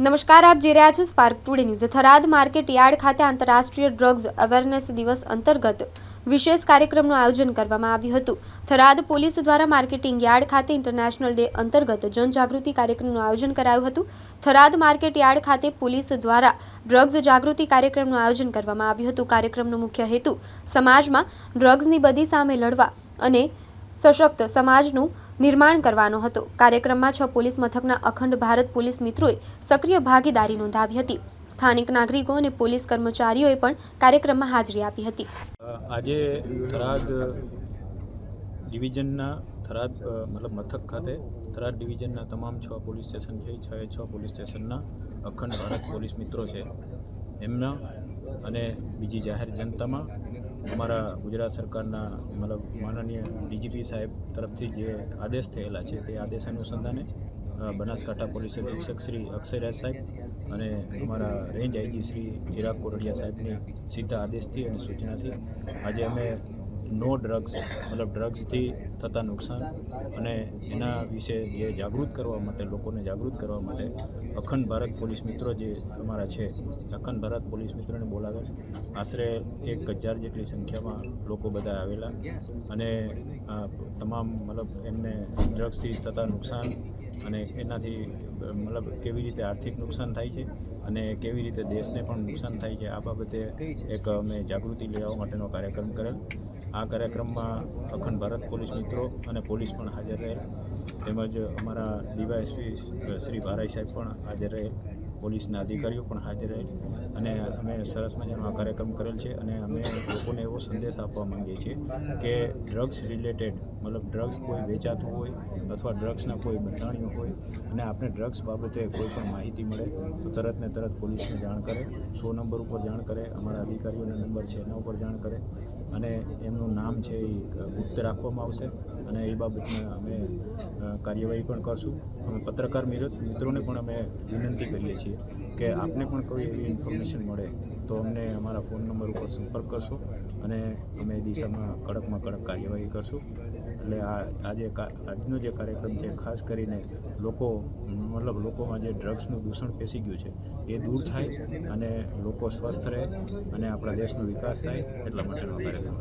નમસ્કાર, આપ જોઈ રહ્યા છો Spark Today News Tharad market yard ખાતે આંતરરાષ્ટ્રીય ડ્રગ્સ અવેરનેસ દિવસ અંતર્ગત વિશેષ કાર્યક્રમનું આયોજન કરવામાં આવ્યું હતું. થરાદ પોલીસ દ્વારા માર્કેટિંગ યાર્ડ ખાતે ઇન્ટરનેશનલ ડે અંતર્ગત જનજાગૃતિ કાર્યક્રમનું આયોજન કરાયું હતું. થરાદ માર્કેટ યાર્ડ ખાતે પોલીસ દ્વારા ડ્રગ્સ જાગૃતિ કાર્યક્રમનું આયોજન કરવામાં આવ્યું હતું. કાર્યક્રમનો મુખ્ય હેતુ સમાજમાં ડ્રગ્સની બધી સામે લડવા અને સશક્ત સમાજનું નિર્માણ કરવાનો હતો. કાર્યક્રમમાં છ પોલીસ મથકના અખંડ ભારત પોલીસ મિત્રોએ સક્રિય ભાગીદારી નોંધાવી હતી. સ્થાનિક નાગરિકો અને પોલીસ કર્મચારીઓએ પણ કાર્યક્રમમાં હાજરી આપી હતી. આજે થરાદ ડિવિઝનના થરાદ મતલબ મથક ખાતે થરાદ ડિવિઝનના તમામ છ પોલીસ સ્ટેશન છે છ છ પોલીસ સ્ટેશનના અખંડ ભારત પોલીસ મિત્રો છે. એમના અને બીજી જાહેર જનતામાં અમારા ગુજરાત સરકારના મતલબ માનનીય ડીજીપી સાહેબ તરફથી જે આદેશ થયેલા છે તે આદેશ અનુસંધાને બનાસકાંઠા પોલીસ અધિક્ષક શ્રી અક્ષયરાજ સાહેબ અને અમારા રેન્જ આઈજી શ્રી ચિરાગ કોરડિયા સાહેબની સીધા આદેશથી અને સૂચનાથી આજે અમે નો ડ્રગ્સ, મતલબ ડ્રગ્સથી થતા નુકસાન અને એના વિશે જે જાગૃત કરવા માટે, લોકોને જાગૃત કરવા માટે અખંડ ભારત પોલીસ મિત્રો જે અમારા છે, અખંડ ભારત પોલીસ મિત્રોને બોલાવે. આશરે એક હજાર જેટલી સંખ્યામાં લોકો બધા આવેલા અને તમામ, મતલબ એમને ડ્રગ્સથી થતા નુકસાન અને એનાથી, મતલબ કેવી રીતે આર્થિક નુકસાન થાય છે અને કેવી રીતે દેશને પણ નુકસાન થાય છે, આ બાબતે એક અમે જાગૃતિ લેવા માટેનો કાર્યક્રમ કરેલ. આ કાર્યક્રમમાં અખંડ ભારત પોલીસ મિત્રો અને પોલીસ પણ હાજર રહેલ. તેમજ અમારા ડીવાયએસપી શ્રી ભારાઈ સાહેબ પણ હાજર રહેલ. પોલીસના અધિકારીઓ પણ હાજર રહેલ. અને અમે સરસ મજાનો આ કાર્યક્રમ કરેલ છે અને અમે લોકોને એવો સંદેશ આપવા માંગીએ છીએ કે ડ્રગ્સ રિલેટેડ, મતલબ ડ્રગ્સ કોઈ વેચાતું હોય અથવા ડ્રગ્સના કોઈ બંધાણીઓ હોય અને આપણે ડ્રગ્સ બાબતે કોઈ પણ માહિતી મળે તો તરત ને તરત પોલીસને જાણ કરે, સો નંબર ઉપર જાણ કરે, અમારા અધિકારીઓના નંબર છે એના ઉપર જાણ કરે. અને એમનું નામ છે એ ગુપ્ત રાખવામાં આવશે. અને એ બાબતમાં અમે કાર્યવાહી પણ કરશું. અમે પત્રકાર મિત્ર- મિત્રોને પણ અમે વિનંતી કરીએ છીએ કે આપને પણ કોઈ એવી ઇન્ફોર્મેશન મળે. તો અમને અમારા ફોન નંબર ઉપર સંપર્ક કરશો અને અમે દિશામાં કડકમાં કડક કાર્યવાહી કરશું એટલે આ આજે આજનો જે કાર્યક્રમ છે, ખાસ કરીને લોકો, મતલબ લોકોમાં જે ડ્રગ્સનું દૂષણ પેસી ગયું છે, એ દૂર થાય અને લોકો સ્વસ્થ રહે અને આપણા દેશનો વિકાસ થાય, એટલા માટેનો કાર્યક્રમ.